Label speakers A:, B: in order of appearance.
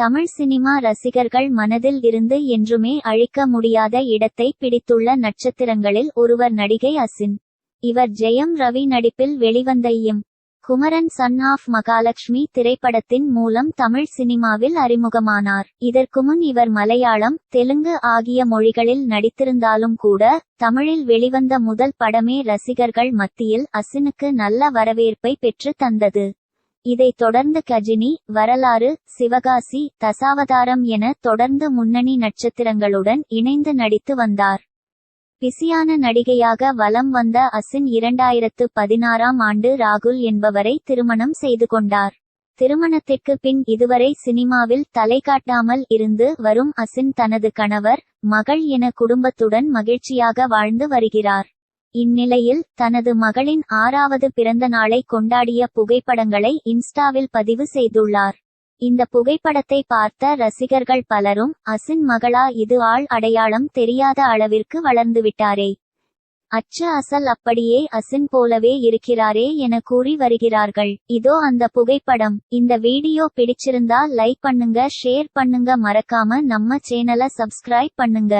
A: Tamil cinema ரசிகர்கள் மனதில் இருந்து என்றுமே அழிக்க முடியாத இடத்தை பிடித்துள்ள நட்சத்திரங்களில் ஒருவர் நடிகை அசின். இவர் ஜெயம் ரவி நடிப்பில் வெளிவந்த M Kumaran son of Mahalakshmi திரைப்படத்தின் மூலம் தமிழ் சினிமாவில் அறிமுகமானார். இதற்கு முன் இவர் மலையாளம் தெலுங்கு ஆகிய மொழிகளில் நடித்திருந்தாலும் கூட தமிழில் வெளிவந்த முதல் படமே ரசிகர்கள் மத்தியில் அசினுக்கு நல்ல வரவேற்பை பெற்று தந்தது. இதைத் தொடர்ந்து கஜினி வரலாறு சிவகாசி தசாவதாரம் என தொடர்ந்து முன்னணி நட்சத்திரங்களுடன் இணைந்து நடித்து வந்தார். பிஸியான நடிகையாக வலம் வந்த அசின் இரண்டாயிரத்து பதினாறாம் ஆண்டு ராகுல் என்பவரை திருமணம் செய்து கொண்டார். திருமணத்திற்கு பின் இதுவரை சினிமாவில் தலை காட்டாமல் இருந்து வரும் அசின் தனது கணவர் மகள் என குடும்பத்துடன் மகிழ்ச்சியாக வாழ்ந்து வருகிறார். இந்நிலையில் தனது மகளின் ஆறாவது பிறந்த நாளை கொண்டாடிய புகைப்படங்களை இன்ஸ்டாவில் பதிவு செய்துள்ளார். இந்த புகைப்படத்தை பார்த்த ரசிகர்கள் பலரும் அசின் மகளா இது ஆள் அடையாளம் தெரியாத அளவிற்கு வளர்ந்துவிட்டாரே அச்சு அசல் அப்படியே அசின் போலவே இருக்கிறாரே என கூறி வருகிறார்கள். இதோ அந்த புகைப்படம். இந்த வீடியோ பிடிச்சிருந்தா லைக் பண்ணுங்க ஷேர் பண்ணுங்க மறக்காம நம்ம சேனலை சப்ஸ்கிரைப் பண்ணுங்க.